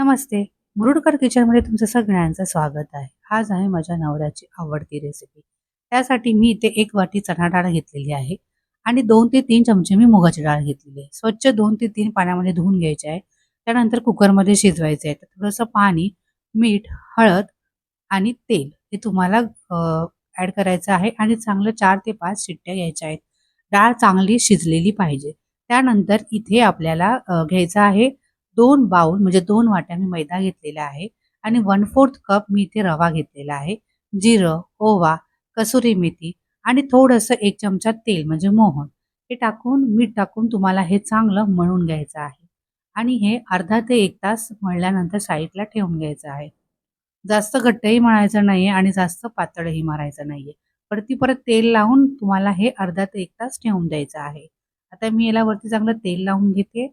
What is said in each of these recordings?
नमस्ते. मुरुडकर किचनमध्ये तुमचं सगळ्यांचं स्वागत आहे. आज आहे माझ्या नवऱ्याची आवडती रेसिपी त्यासाठी मी इथे एक वाटी चणा डाळ घेतलेली आहे आणि दोन ते तीन चमचे मी मुगाची डाळ घेतलेली आहे. स्वच्छ दोन ते तीन पाण्यामध्ये धुवून घ्यायचे आहे. त्यानंतर कुकरमध्ये शिजवायचे आहे. थोडंसं पाणी मीठ हळद आणि तेल हे तुम्हाला ॲड करायचं आहे आणि चांगलं चार ते पाच शिट्ट्या घ्यायच्या आहेत. डाळ चांगली शिजलेली पाहिजे. त्यानंतर इथे आपल्याला घ्यायचं आहे दोन बाउल म्हणजे दोन वाट्या मी मैदा घेतलेला आहे आणि वन फोर्थ कप मी इथे रवा घेतलेला आहे. जिरं ओवा कसुरी मेथी आणि थोडंसं एक चमचा तेल म्हणजे मोहन. हे टाकून मीठ टाकून तुम्हाला हे चांगलं मळून घ्यायचं आहे. आणि हे अर्धा ते एक तास मळल्यानंतर साईडला ठेवून घ्यायचं आहे. जास्त घट्टही मळायचं नाही आहे आणि जास्त पातळही मारायचं नाही आहे परती परत तेल लावून तुम्हाला हे अर्धा ते एक तास ठेवून द्यायचं आहे. आता मी याला वरती चांगलं तेल लावून घेते.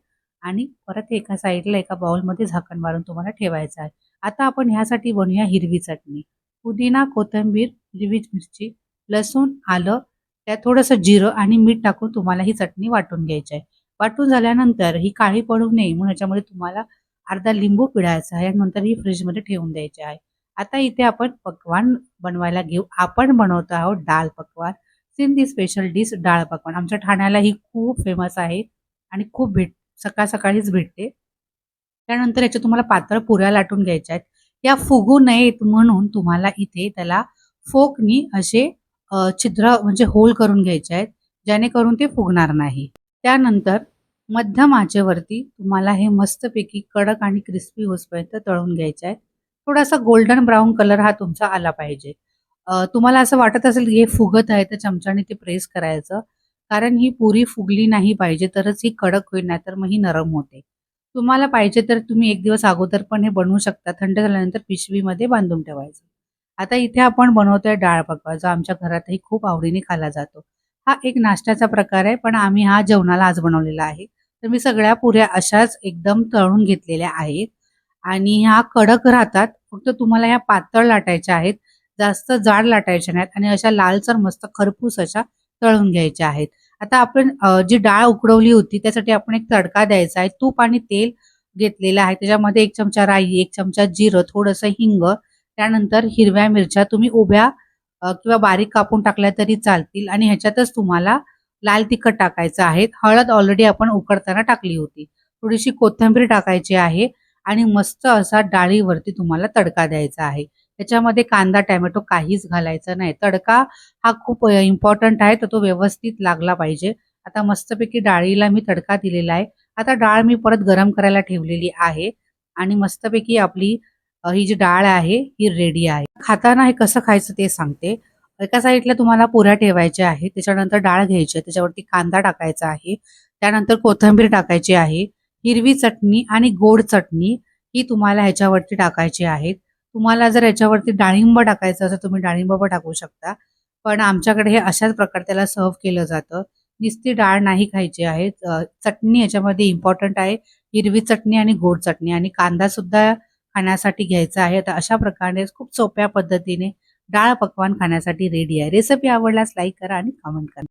आणि परत एका साईडला एका बाउलमध्ये झाकण मारून तुम्हाला ठेवायचं आहे. आता आपण ह्यासाठी बनवूया हिरवी चटणी. पुदिना कोथिंबीर हिरवी मिरची लसूण आलं त्यात थोडंसं जिरं आणि मीठ टाकून तुम्हाला ही चटणी वाटून घ्यायची आहे. वाटून झाल्यानंतर ही काळी पडू नये म्हणून ह्याच्यामध्ये तुम्हाला अर्धा लिंबू पिळायचा आहे आणि नंतर ही फ्रीजमध्ये ठेवून द्यायची आहे. आता इथे आपण पकवान बनवायला घेऊ. आपण बनवतो आहोत डाळ पकवान. सिंधी स्पेशल डिश डाळ पकवान. आमच्या ठाण्याला ही खूप फेमस आहे आणि खूप भेट सकाळ सकाळीच भेटते. त्यानंतर याच्या तुम्हाला पातळ पुऱ्या लाटून घ्यायच्या आहेत. या फुगू नयेत म्हणून तुम्हाला इथे त्याला फोकनी असे छिद्र म्हणजे होल करून घ्यायचे आहेत जेणेकरून ते फुगणार नाही. त्यानंतर मध्यम आचेवरती तुम्हाला हे मस्तपैकी कडक आणि क्रिस्पी होसपर्यंत तळून घ्यायचे आहेत. थोडासा गोल्डन ब्राऊन कलर हा तुमचा आला पाहिजे. तुम्हाला असं वाटत असेल की हे फुगत आहे तर चमच्याने ते प्रेस करायचं. कारण ही पुरी फुगली नाही पाहिजे तरच ही कडक होईल नाही तर मग ही नरम होते. तुम्हाला पाहिजे तर तुम्ही एक दिवस अगोदर पण हे बनवू शकता थंड झाल्यानंतर पिशवीमध्ये बांधून ठेवायचं. आता इथे आपण बनवतोय डाळ पकवा जो आमच्या घरातही खूप आवडीने खाल्ला जातो. हा एक नाश्त्याचा प्रकार आहे पण आम्ही हा जेवणाला आज बनवलेला आहे. तर मी सगळ्या पुऱ्या अशाच एकदम तळून घेतलेल्या आहेत. आणि ह्या कडक राहतात फक्त तुम्हाला ह्या पातळ लाटायच्या आहेत जास्त जाड लाटायच्या नाहीत आणि अशा लालसर मस्त खरपूस अशा तळून घ्यायचे आहेत. आता आपण जी डाळ उकडवली होती त्यासाठी आपण एक तडका द्यायचा आहे. तूप आणि तेल घेतलेलं आहे. त्याच्यामध्ये एक चमचा राई एक चमचा जिरं थोडंसं हिंग त्यानंतर हिरव्या मिरच्या तुम्ही उभ्या किंवा बारीक कापून टाकल्या तरी चालतील. आणि ह्याच्यातच तुम्हाला लाल तिखट टाकायचं आहे. हळद ऑलरेडी आपण उकडताना टाकली होती. थोडीशी कोथिंबीर टाकायची आहे. आणि मस्त असा डाळीवरती तुम्हाला तडका द्यायचा आहे. त्याच्यामध्ये कांदा टॅमॅटो काहीच घालायचा नाही. तडका हा खूप इम्पॉर्टंट आहे तर तो व्यवस्थित लागला पाहिजे. आता मस्तपैकी डाळीला मी तडका दिलेला आहे. आता डाळ मी परत गरम करायला ठेवलेली आहे आणि मस्तपैकी आपली ही जी डाळ आहे ही रेडी आहे. खाताना हे कसं खायचं ते सांगते. एका साईडला तुम्हाला पुऱ्या ठेवायच्या आहे त्याच्यानंतर डाळ घ्यायची आहे त्याच्यावरती कांदा टाकायचा आहे त्यानंतर कोथिंबीर टाकायची आहे हिरवी चटणी आणि गोड चटणी ही तुम्हाला ह्याच्यावरती टाकायची आहेत. तुम्हाला जर याच्यावरती डाळिंब टाकायचं असेल तुम्ही डाळिंब पण टाकू शकता. पण आमच्याकडे हे अशाच प्रकारे त्याला सर्व केलं जातं. नुसती डाळ नाही खायची आहे. चटणी याच्यामध्ये इम्पॉर्टंट आहे. हिरवी चटणी आणि गोड चटणी आणि कांदा सुद्धा खाण्यासाठी घ्यायचा आहे. तर अशा प्रकारे खूप सोप्या पद्धतीने डाळ पकवान खाण्यासाठी रेडी आहे. रेसिपी आवडल्यास लाईक करा आणि कमेंट करा.